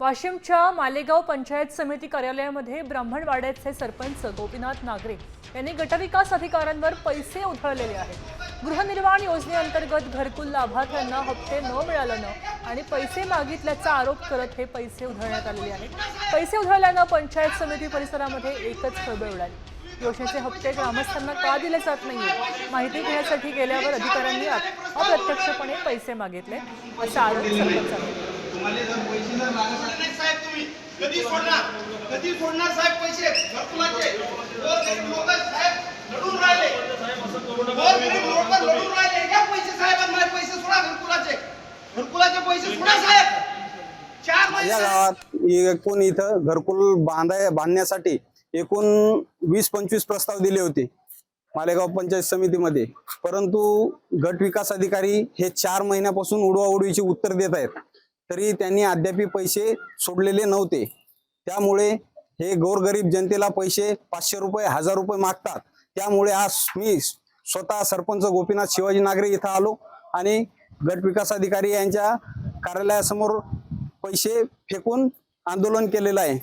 वाशिमच्या मालेगाव पंचायत समिती कार्यालयामध्ये ब्राह्मणवाड्याचे सरपंच गोपीनाथ नागरे यांनी गटविकास अधिकाऱ्यांवर पैसे उधळलेले आहेत. गृहनिर्माण योजनेअंतर्गत घरकुल लाभार्थ्यांना हप्ते न मिळाल्यानं आणि पैसे मागितल्याचा आरोप करत हे पैसे उधळण्यात आलेले आहेत. पैसे उधळल्यानं पंचायत समिती परिसरामध्ये एकच खळबळ उडाली. योजनेचे हप्ते ग्रामस्थांना का दिले जात नाहीये? माहिती घेण्यासाठी गेल्यावर अधिकाऱ्यांनी अप्रत्यक्षपणे पैसे मागितले असा आरोप सरपंचांनी साहेब तुम्ही. कधी सोडणार? कधी सोडणार साहेब पैसे? घरकुलाचे गोरगरीब लोक साहेब लढून राहिले. गोरगरीब लोक लढून राहिले. घ्या पैसे साहेब माझे पैसे सोडा घरकुलाचे. घरकुलाचे पैसे सोडा साहेब. चार महिने या गावात एकूण इथं घरकुल बांधाय बांधण्यासाठी एकूण वीस पंचवीस प्रस्ताव दिले होते मालेगाव पंचायत समितीमध्ये. परंतु गट विकास अधिकारी हे चार महिन्यापासून उडवाउडवीची उत्तर देत आहेत. तरी त्यांनी अद्याप पैसे सोडलेले नव्हते. त्यामुळे हे गोरगरीब जनतेला पैसे पाचशे रुपये हजार रुपये मागतात. त्यामुळे आज मी स्वतः सरपंच गोपीनाथ शिवाजी नागरे इथं आलो आणि गट विकास अधिकारी यांच्या कार्यालयासमोर पैसे फेकून आंदोलन केलेलं आहे.